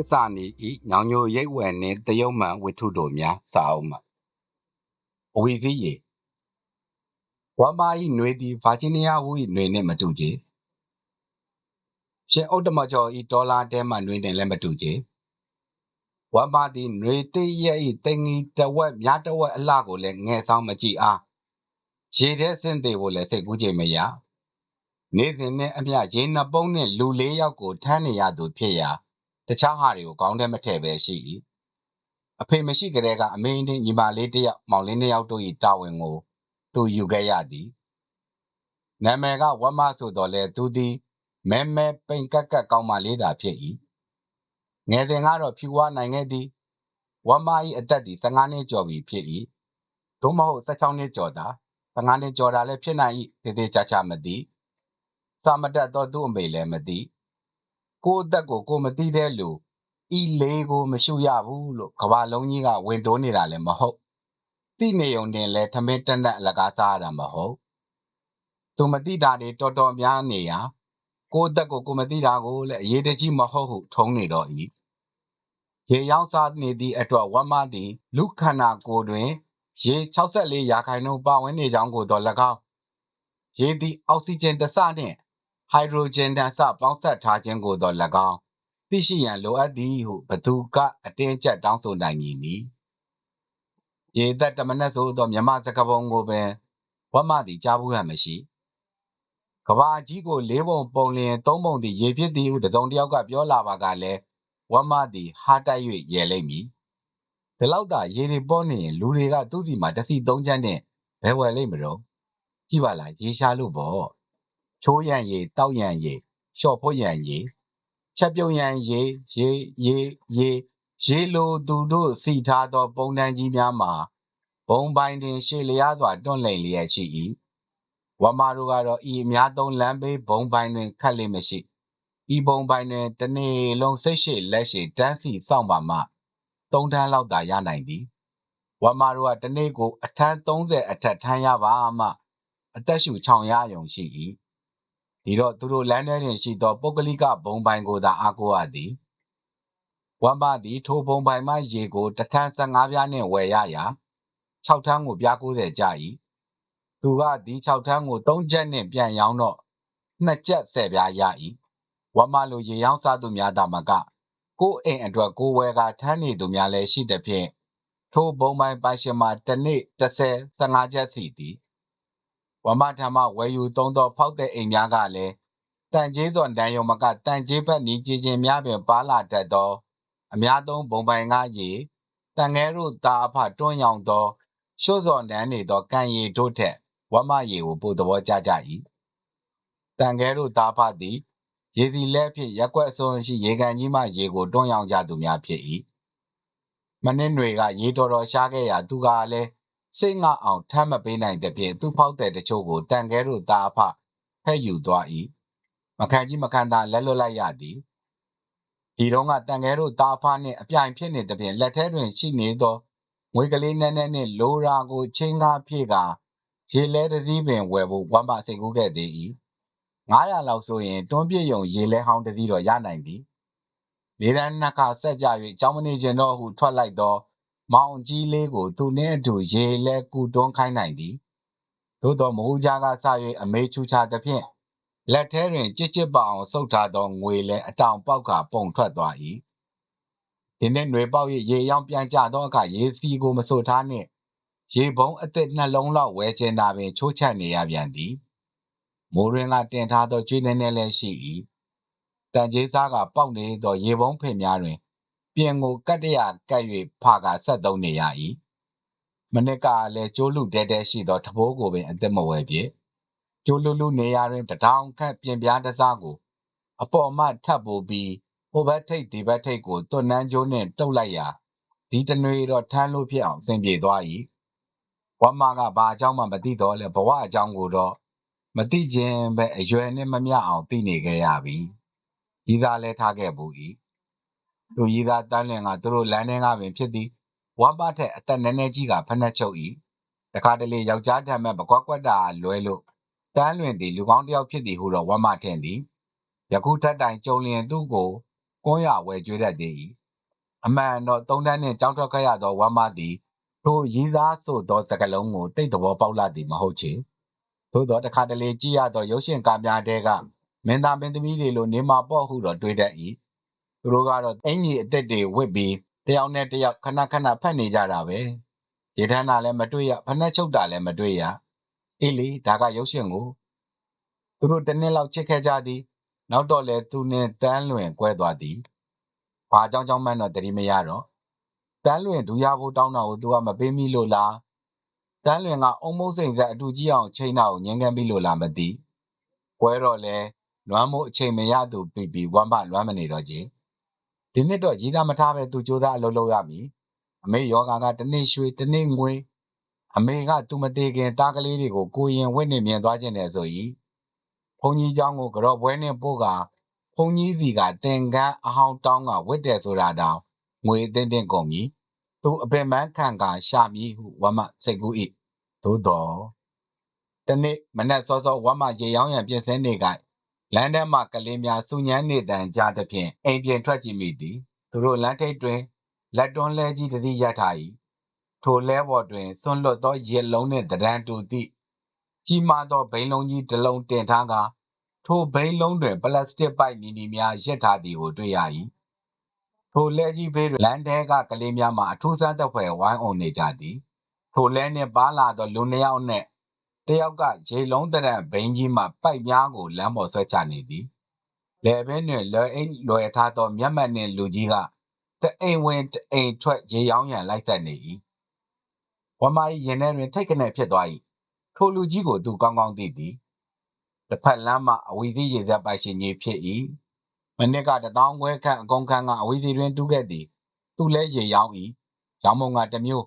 စ္စာနီဤညောင်ညိုရိတ်ဝဲနှင့်တယုတ်မှန်ဝိထုတို့များစာအုပ်မှအဝီစည်းရေဝမ်မာဤຫນွေသည်ဗာဂျီးနီးယားဟူ၏ຫນွေနှင့်မတူကြရှင်ဥတ္တမကျော်ဤဒေါ်လာတဲမှຫນွေနှင့်လည်းမတူကြဝမ်မာသည်ຫນွေသိရဲ့ဤတိငီတဝက်မြတဝက်အလှကိုလည်းငဲ့ဆောင်မကြည့်အားရေထဲဆင့်သေးကိုလည်းစိတ်ကူးချိန်မရနေ့စဉ်နဲ့အမျှရေနှစ်ပုံးနှင့်လူလေးယောက်ကိုထမ်းနေရသူဖြစ်ရာ တခြားဟာတွေကိုခေါင်းထဲမထည့်ပဲရှိ၏အဖေမရှိကြတဲ့ကအမေနဲ့ညီမလေးတစ်ယောက်မောင်လေးနှစ်ယောက်တို့၏တာဝန်ကိုသူယူခဲ့ရသည်နာမည်ကဝတ်မဆိုတော်လဲသူသည်မဲမဲပိန်ကက်ကက်ကောင်းမလေးသာဖြစ်၏ငယ်စဉ်ကတော့ဖြူဝါနိုင်ခဲ့သည်ဝတ်မ၏အသက်သည်15နှစ်ကျော်ပြီဖြစ်၏သို့မဟုတ်16နှစ်ကျော်သာ15နှစ်ကျော်တာလည်းဖြစ်နိုင်၏သေသေးချာချာမသိစာမတက်တော့သူ့အမေလည်းမသိ ကိုယ့်အသက်ကိုကိုယ်မသိတဲ့လူဤလေးကိုမရှုရဘူးလို့ကဘာလုံးကြီးကဝင်တိုးနေတာလည်းမဟုတ်သိနေုံတင်လဲထမင်းတက်တက်အလကားစားရတာမဟုတ်သူမသိတာတွေတော်တော်များနေရကိုယ့်အသက်ကိုကိုယ်မသိတာကိုလည်းအရေးတကြီးမဟုတ်ဟုထုံးနေတော့ဤရေရောက်စားနေသည့်အတွက်ဝတ်မသည်လူခန္ဓာကိုယ်တွင်ရေ64ရာခိုင်နှုန်းပါဝင်နေကြောင်းကိုတော့၎င်းရေသည်အောက်ဆီဂျင်တစနှင့် ဟိုက်ဒရိုဂျင်တန်စပေါင်းဆက်ထားခြင်းကိုတော့၎င်းသိရှိရန်လိုအပ်သည်ဟုဘသူကအတင်းကျပ်တောင်းဆိုနိုင်မည်နီရေသက်တမနက်ဆိုသောမြမစကပုံကိုပင်ဝတ်မသည်ကြားဘူးရမရှိကဘာကြီးကိုလေးပုံပုံလျင်သုံးပုံသည်ရေဖြစ်သည်ဟုတစုံတစ်ယောက်ကပြောလာပါကလည်းဝတ်မသည်ဟားတိုက်၍ရဲလိမ့်မည်ဒီလောက်သာရေတွေပေါ်နေရင်လူတွေကသူ့စီမှာတစီသုံးချမ်းနဲ့ဘယ်ဝယ်လိမ့်မလို့ကြည့်ပါလားရေရှားလို့ပေါ့ ချိုးရန်ရေတောက်ရန်ရေလျှော့ဖို့ရန်ရေချက်ပြုတ်ရန်ရေရေရေရေရေလိုသူတို့စီထားသော ပုံတန်းကြီးများမှာဘုံပိုင်းတွင် ရှေလျားစွာတွန့်လိန်လျက်ရှိ၏ဝမာတို့ကတော့ဤအများသုံးလမ်းဘေးဘုံပိုင်းတွင်ခတ်လိမ့်မရှိဤဘုံပိုင်းတွင်တနေ့လုံးစိတ်ရှိလက်ရှိတန်းစီစောင့်ပါမှသုံးတန်းလောက်သာရနိုင်သည်ဝမာတို့ကတနေ့ကိုအထမ်း30အထက်ထမ်းရပါမှအသက်ရှူချောင်ရယုံရှိ၏ ဒီတော့သူတို့လမ်းထဲတွင်ရှိသောပုဂ္ဂလိကဘုံပိုင်ကိုသာအားကိုးရသည်ဝမ်ပါသည်ထိုဘုံပိုင်မှရေကိုတထန်း15ပြားနှင့်ဝယ်ရရာ6ထန်းကိုပြား90ကျ၏သူကဒီ6ထန်းကို3ချက်နှင့်ပြန်ရောင်းတော့2ချက်10ပြားရ၏ဝမ်မလိုရေရောင်းစားသူများသာမကကိုယ်အိမ်အတွက်ကိုယ်ဝယ်ကထမ်းနေသူများလည်းရှိတဲ့ဖြင့်ထိုဘုံပိုင်ပိုင်ရှင်မှာတစ်နေ့30 15ချက်စီသည် ဝမထမဝယ်ယူသုံးသော ဖောက်တဲ့အိမ်များကလည်းတန်ကျေးစွန်တန်ယုံမကတန်ကျေးဘက်နီးကြီးချင်းများပင်ပါလာတတ်သော အများသုံးဘုံပိုင်ငါရေတန်ငဲတို့သားအဖတွန်းရောင်သောရှို့စော်တန်းနေသောကံရည်တို့ထက်ဝမရေကိုပိုသဘောကျကြ၏တန်ငဲတို့သားဖသည်ရေစီလက်ဖြင့်ရက်ွက်အစုံရှိရေကန်ကြီးမှရေကိုတွန်းရောင်ကြသူများဖြစ်၏မနစ်တွေကရေတော်တော်ရှားခဲ့ရာသူကလည်း စိတ်ငါအောင်ထမ်းမပေးနိုင်တဲ့ဖြင့်သူ့ဖောက်တဲ့တချို့ကိုတန်ခဲတို့သားအဖဖဲ့ယူသွား၏မခံကြီးမခံသာလက်လွတ်လိုက်ရသည်ဒီတော့ကတန်ခဲတို့သားအဖနှင့်အပြိုင်ဖြစ်နေတဲ့ဖြင့်လက်ထဲတွင်ရှိနေသောငွေကလေးနဲ့နဲ့နှင့်လိုရာကိုချင်းကားဖြည့်ကာရေလဲတစ်စီးပင်ဝယ်ဖို့ဝမ်းပါစိတ်ကူးခဲ့သေး၏900လောက်ဆိုရင်တွန်းပြည့်ယုံရေလဲဟောင်းတစ်စီးတော့ရနိုင်သည်လေတန်းနှစ်ခါဆက်ကြ၍ကျောင်းမနေခြင်းတော့ဟုထွက်လိုက်သော မောင်ကြီးလေးကို သူနှင့်အတူ ရေလဲကူတွန်းခိုင်းနိုင်သည် သို့သောမဟုတ်ကြကစ၍အမေချူချသဖြင့် လက်ထဲတွင်ကြစ်ကြစ်ပအောင်ဆုပ်ထားသော ငွေလဲအတောင်ပေါက်ကပုံထွက်သွား၏ဒီနေ့ຫນွေပေါက်၍ရေရောင်ပြန်ကျသောအခါ ရေစီကိုမဆို့ထားနှင့် ရေပုံးအသစ်နှလုံးလောက်ဝဲကျင်တာပင် ချိုးချက်နေရပြန်သည် မိုးရင်းက တင်ထားသောကျွေးနေနေလည်း ရှိ၏တန်ကြီးစားကပေါက်နေသော ရေပုံးဖင်များတွင် ပြင်ကိုကတ်တရကတ်၍ဖကဆက်သုံးနေရ၏မနစ်ကလည်းကျိုးလူတဲတဲရှိသောတဘိုးကိုပင်အသက်မဝဲပြေကျိုးလူလူနေရာတွင်တထောင်ခန့်ပြင်ပြားတစားကို အပေါ်မှထပ်ပိုးပြီးဟိုဘက်ထိပ်ဒီဘက်ထိပ်ကိုတွန်းနှန်းကျိုးနှင့်တုပ်လိုက်ရာဒီတနွေတော့ထမ်းလို့ဖြစ်အောင်အဆင်ပြေသွား၏ဝမ်မာကဘာအကြောင်းမှမသိတော့လဲဘဝအကြောင်းကိုတော့မသိခြင်းပဲအရွယ်နဲ့မမျှအောင်သိနေခဲ့ရပြီဒီသားလဲထားခဲ့ဘူး၏ လူကြီးသားတန်းလွင်ကသူတို့လမ်းထဲကပင်ဖြစ်သည်ဝမ်ပထက်အသက်နည်းနည်းကြီးကဖက်နှက်ချုပ်၏တခါတလေယောက်ျားတမ်းမဲ့ပကွက်ကွက်တာလွဲလို့တန်းလွင်သည်လူကောင်းတစ်ယောက်ဖြစ်သည်ဟုတော့ဝမ်မထင်သည်ယခုထက်တိုင်ကြုံလျင်သူ့ကိုကွန်းရဝယ်ကြွေးတတ်သေး၏အမှန်တော့သုံးတန်းနှင့်ကြောင်းထွက်ခဲ့ရသောဝမ်းမသည်ထိုရည်သားဆိုသောစကလုံးကိုတိတ်တော်ပေါက်လာသည်မဟုတ်ချေသို့သောတခါတလေကြည့်ရသောရုပ်ရှင်ကားများတဲကမင်းသားမင်းသမီးတွေလိုနေမှာပေါ့ဟုတော့တွေးတတ်၏ သူတို့ကတော့အင်ကြီးအသက်တွေဝစ်ပြီးတယောက်နဲ့တယောက်ခဏခဏဖက်နေကြတာပဲရေထမ်းတာလည်းမတွေ့ရဖနှက်ချုပ်တာလည်းမတွေ့ရအေးလေဒါကရုပ်ရှင်ကိုသူတို့တစ်နှစ်လောက်ချစ်ခဲ့ကြသည်နောက်တော့လေသူနဲ့တန်းလွင်ကွဲသွားသည်ဘာကြောင့်ကြောင့်မှန်းတော့တတိမရတော့တန်းလွင်ဒူရဖို့တောင်းတာကိုသူကမပေးမိလို့လားတန်းလွင်ကအုံမုတ်စိန်ဆက်အတူကြီးအောင်ချိန်တာကိုငင်းငယ်ပြီးလို့လားမသိကွဲတော့လေလွမ်းမို့အချိန်မရသူပြီးပြီးဝမ်းမလွမ်းမနေတော့ကြီး ဒီနှစ်တော့ကြီးသားမထားပဲသူကြိုးစားအလုပ်လုပ်ရမည်အမေယောဂါကတနေ့ရွှေတနေ့ငွေအမေကသူမသေးခင်တားကလေးတွေကိုကိုရင်ဝိနေမြင်သွားခြင်းနဲ့ဆို၏ဘုံကြီးเจ้าကိုကြော့ပွဲနဲ့ပို့ကဘုံကြီးစီကတင်ကန်းအဟောင်းတောင်းကဝစ်တယ်ဆိုတာတောင်ငွေအသင့်တင်ကုန်ပြီသူအပင်မန်းခံကရှာမည်ဟုဝမစိတ်ကူး၏သို့တော်တနေ့မနက်စောစောဝမရေရောင်းရန်ပြင်ဆင်နေက လမ်းထဲမှကလေးများစူညမ်းနေတန်ကြသဖြင့်အိမ်ပြင်ထွက်ကြည့်မိသည်သူတို့လမ်းထိပ်တွင်လက်တွန်းလဲကြီးတည်းရထား၏ထိုလဲပေါ်တွင်ဆွန့်လွတ်သောရေလုံးနှင့်တရံတူသည့်ကြီးမားသောဘိန်းလုံးကြီးတစ်လုံးတင်ထားကထိုဘိန်းလုံးတွင် ပလတ်စတစ်ပိုက်နီနီများရစ်ထားသည်ကိုတွေ့ရ၏ထိုလဲကြီးဘေးတွင်လမ်းထဲကကလေးများမှအထူးဆန်းသက်ဖွယ်ဝိုင်းအုံနေကြသည်ထိုလဲနှင့်ပါလာသောလူနှစ်ယောက်နှင့် တယောက်ကရေလုံးတရံဘိန်းကြီးမှပိုက်များကိုလမ်းပေါ်ဆွဲချနေသည်လေဘင်းတွင်လွယ်အိမ်လွယ်ထားသောမျက်မှန်နှင့်လူကြီးကတအိမ်ဝင်တအိမ်ထွက်ရေရောင်းရန်လိုက်သက်နေ၏ဝမကြီးရင်ထဲတွင်ထိတ်ခနဲဖြစ်သွား၏ထိုလူကြီးကိုသူကောင်းကောင်းသိသည်တစ်ဖက်လမ်းမှအဝီစီရေသက်ပိုက်ရှင်ကြီးဖြစ်၏မနစ်ကတထောင်ခွဲခန့်အကုန်ခန့်ကအဝီစီတွင်တူးခဲ့သည် သူလဲရေရောင်း၏ရောင်းမုံကတမျိုး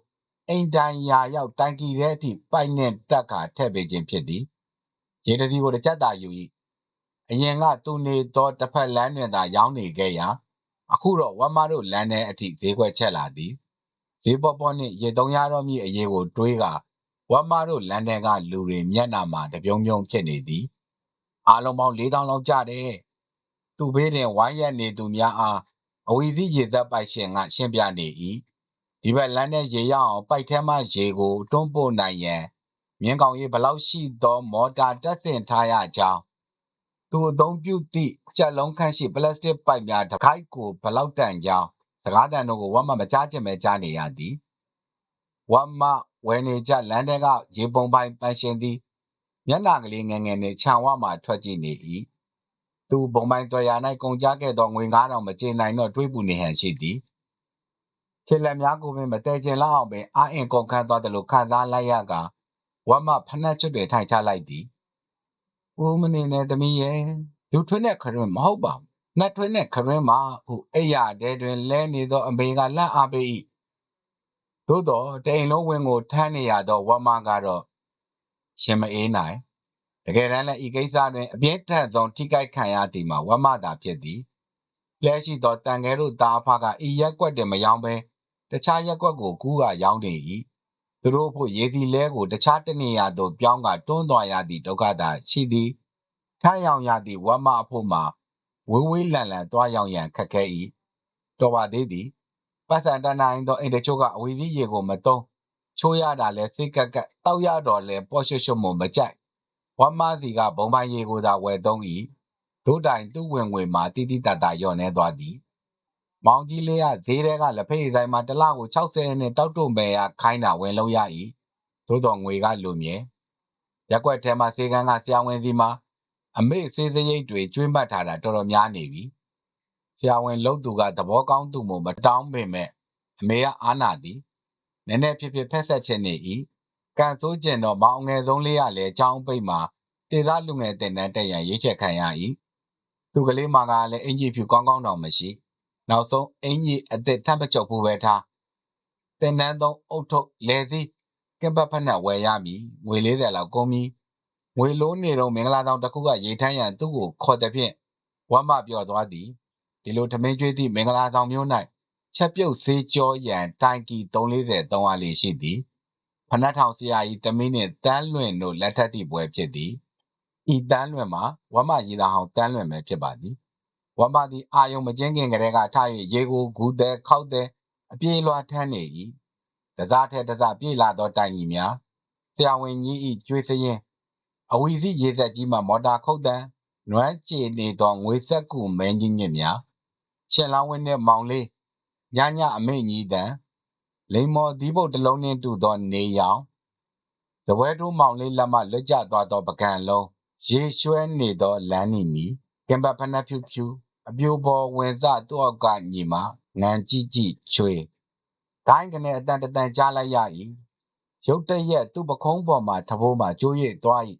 အိမ်တိုင်ရာရောက်တိုင်ကီတဲ့အထိပိုက်နဲ့တက်ကထည့်ပေးခြင်းဖြစ်သည်ရေတစီကိုတစ်ချက်သာယူ၏အရင်ကသူနေသောတစ်ဖက်လမ်းတွင်သာရောင်းနေခဲ့ရာအခုတော့ဝမ်မတို့လမ်းထဲအထိဈေးကွက်ချက်လာသည်ဈေးပေါ်ပေါ်နှင့်ရေတုံရတော်မူအရေးကိုတွေးကဝမ်မတို့လမ်းထဲကလူတွေမျက်နှာမှာတပြုံပြုံဖြစ်နေသည်အားလုံးပေါင်း၄000လောက်ကြတယ်သူဘေးတွင်ဝိုင်းရက်နေသူများအားအဝီစီရေသက်ပိုက်ရှင်ကရှင်းပြနေ၏ ဒီဘက်လမ်းထဲရေရအောင်ပိုက်ထဲမှရေကိုတွန်းပို့နိုင်ရန်မြင်းကောင်ရေဘလောက်ရှိသောမော်တာတက်ဆင်ထားရကြောင်းသူအသုံးပြုသည့်ကြက်လုံးခန့်ရှိပလတ်စတစ်ပိုက်များတစ်ခိုက်ကိုဘလောက်တန်ကြောင်းစကားတန်တို့ကိုဝမ်မမကြားချင်ပဲကြားနေရသည်ဝမ်မဝယ်နေကြလမ်းတဲကရေပုံပိုင်ပန်းရှင်သည်မျက်နှာကလေးငယ်ငယ်နှင့်ခြံဝမှထွက်ကြည့်နေ၏သူဘုံပိုင်တော်ရာ၌ကုန်ကြခဲ့သောငွေ9000မကျေနိုင်တော့တွေးပူနေဟန်ရှိသည် ခြေလက်များကိုပင်မတဲကျင်လောက်အောင်ပင်အာအင်ကုန်ခန်းသွားတယ်လို့ခံစားလိုက်ရကဝမ်မဖနှက်ချွတ်တွေထိုင်ချလိုက်သည်ဦးမနေနဲ့သမီးရဲ့လူထွန်းတဲ့ခရင်မဟုတ်ပါဘူးနတ်ထွန်းတဲ့ခရင်မှာဟုအိယာတဲတွင်လဲနေသောအမေကလှအားပေး၏သို့တော့တိန်လုံးဝင်းကိုထမ်းနေရသောဝမ်မကတော့ရှင်မအေးနိုင်တကယ်တမ်းလည်းဤကိစ္စတွင်အပြင်းထန်ဆုံးထိခိုက်ခံရသည်မှာဝမ်မသာဖြစ်သည်လက်ရှိသောတန်ခဲတို့သားအဖကဤရက်ကွက်တင်မယောင်းဘဲ တခြားရက်ကွက်ကိုကူးကရောင်းနေ၏သူတို့ဖို့ရေစီလဲကိုတခြားတနေရာသို့ပြောင်းကတွန်းသွားရသည့်ဒုက္ခသာရှိသည်ထမ်းရောင်ရသည့်ဝမ်းမအဖို့မှာဝေးဝေးလန်လန်သွားရောက်ရန်ခက်ခဲ၏တော်ပါသေးသည်ပတ်စံတန်နိုင်သောအိမ်တချို့ကအဝီစီရေကိုမသုံးချိုးရတာလဲစိတ်ကက်ကက်တောက်ရတော့လဲပေါ်ရွှွှွမမကြိုက်ဝမ်းမစီကဘုံပိုင်းရေကိုသာဝယ်သုံး၏ဒုတိုင်သူ့ဝင်ငွေမှာတိတိတတ်တာညော့နေသွားသည် မောင်ကြီးလေးကဈေးထဲကလက်ဖေးဆိုင်မှာတစ်လကို60နဲ့တောက်တုံပဲရခိုင်းတာဝင်လုံးရ၏သို့တော်ငွေကလူမြဲရက်ွက်ထဲမှာစေကန်းကဆရာဝန်စီမှာအမေစေစရိတ်တွေကျွေးမှတ်ထားတာတော်တော်များနေပြီဆရာဝန်လှုပ်သူကသဘောကောင်းသူမို့မတောင်းပေမဲ့အမေကအာနာသည်နည်းနည်းဖြစ်ဖြစ်ဖက်ဆက်ခြင်းနေ၏ကန်ဆိုးကျင်တော့မောင်ငယ်ဆုံးလေးကလည်းအချောင်းပိတ်မှာတေသားလူငယ်တင်တန်းတက်ရန်ရေးချက်ခံရ၏သူကလေးမကလည်းအင်ကြီးဖြူကောင်းကောင်းတော့မရှိ နောက်ဆုံးအင်ကြီးအသက်ထပ်ပကြုတ်ဖို့ပဲထားတင်တန်းသုံးအုတ်ထုတ်လဲစည်းကင်ပတ်ဖက်နဲ့ဝယ်ရမည်ငွေ40လောက်ကုန်ပြီငွေလုံးနေတော့မင်္ဂလာဆောင်တစ်ခုကရေထမ်းရန်သူ့ကိုခေါ်တဲ့ဖြင့်ဝမ်းမပြော့သွားသည်ဒီလိုထမင်းကျွေးသည့်မင်္ဂလာဆောင်မျိုး၌ချက်ပြုတ်ဆေးကြောရန်တိုင်ကီ340 300လေးရှိသည်ဖနက်ထောင်ဆရာကြီးတမင်းနှင့်တန်းလွင်တို့လက်ထက်သည့်ပွဲဖြစ်သည်ဤတန်းလွင်မှာဝမ်းမရည်သားဟောင်းတန်းလွင်ပဲဖြစ်ပါသည် ဝမ်ပါသည်အာယုံမကျင်းခင်ကလေးကထား၍ရေကိုဂူးသည်ခောက်သည်အပြေးလွှာထမ်းနေ၏တစားထဲတစားပြေးလာသောတိုင်ကြီးများဆရာဝန်ကြီး၏ကျွေးစရင်အဝီစီရေဆက်ကြီးမှမော်တာခုတ်တံနွမ်းကြေနေသောငွေဆက်ကူမင်းကြီးညစ်များရှင်လောင်းဝင်းနှင့်မောင်လေးညညအမိတ်ကြီးတံလိမ္မော်ဒီဘုတ်တစ်လုံးနှင့်တူသောနေရောင်ဇပွဲတိုးမောင်လေးလက်မှလွတ်ကျသွားသောပကံလုံးရေရွှဲနေသောလမ်းနီမီကင်ဘတ်ဖနက်ဖြူဖြူ အပြိုပေါ်ဝင်စသူ့အောက်ကညီမငန်ကြည့်ကြည့်ချွေဒိုင်းကနေအတန်တတန်ကြားလိုက်ရ၏ရုတ်တရက်သူ့ပခုံးပေါ်မှထဘိုးမှကျိုး၍သွား၏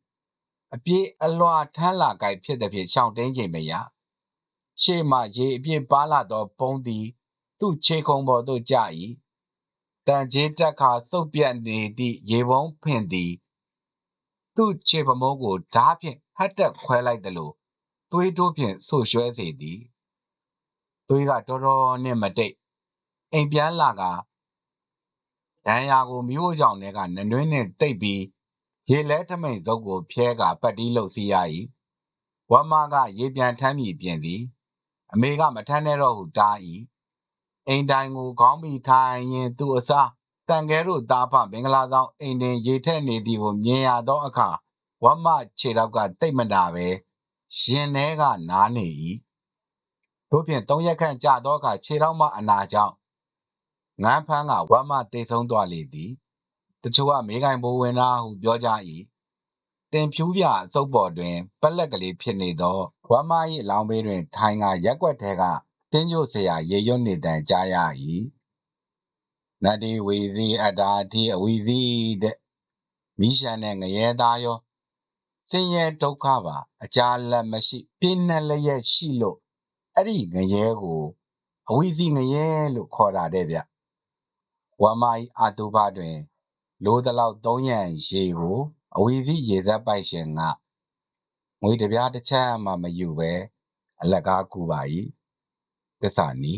အပြေးအလွှာထမ်းလာကြိုက်ဖြစ်သည်ဖြင့်ရှောင်းတင်းချိန်မရရှေ့မှရေအပြည့်ပါလာသောပုံးသည် သူ့ခြေခုံပေါ်သို့ကျ၏တန်ကြီးတက်ခါစုပ်ပြတ်နေသည့်ရေပုံးဖင်သည် သူ့ခြေပမုံးကိုဓားဖြင့်ဟတ်တက်ခွဲလိုက်သည်လို့ သွေးတိုးဖြင့်ဆူရွှဲစေသည်သွေးကတော်တော်နှင့်မတိတ်အိမ်ပြန်လာကဒဏ်ရာကိုမိဖို့ကြောင့်လည်းကနနွင်းနှင့်တိတ်ပြီးရေလဲထမိန်စုပ်ကိုဖျဲကပတ်တီးလို့စီရ၏ဝမ်မာကရေပြန်ထမ်းမိပြင်သည် အမေကမထမ်းနဲ့တော့ဟုတား၏အိမ်တိုင်ကိုခေါင်းမိထိုင်ရင်သူ့အစားတန်ကဲတို့သားဖမင်္ဂလာဆောင်အိမ်တွင်ရေထက်နေသည်ကိုမြင်ရသောအခါဝမ်မခြေတော့ကတိတ်မတာပဲ ရင်ထဲကနားနေ၏တို့ဖြင့်သုံးရက်ခန့်ကြာသောအခါခြေထောက်မှအနာကြောင့်ငန်းဖန်းကဝမ်းမတိတ်ဆုံးသွားလေသည်တချို့ကမေးကိုင်ဘိုးဝင်သားဟုပြောကြ၏တင်ဖြူပြအစုပ်ပေါ်တွင်ပလက်ကလေးဖြစ်နေသောဝမ်းမ၏လောင်ပေးတွင် ထိုင်ကရက်ွက်ထဲကတင်းကျို့ဆရာရေရွတ်နေတန်ကြားရ၏နတ်ဒီဝီစီအတာတိအဝီစီတဲ့မိရှန်နဲ့ငရဲသားရော ဆင်းရဲဒုက္ခပါအကြာလက်မရှိပြင်းနဲ့လျက်ရှိလို့အဲ့ဒီငရဲကိုအဝီစီငရဲလို့ခေါ်တာတဲ့ဗျဝမ်မိုင်းအာတူဘတွင် လိုတလောက်သုံးရန်ရေကိုအဝီစီရေသက်ပိုက်ရှင်ကငွေတပြားတစ်ချက်မှမယူပဲအလကားကူပါ၏သစ္စာနီ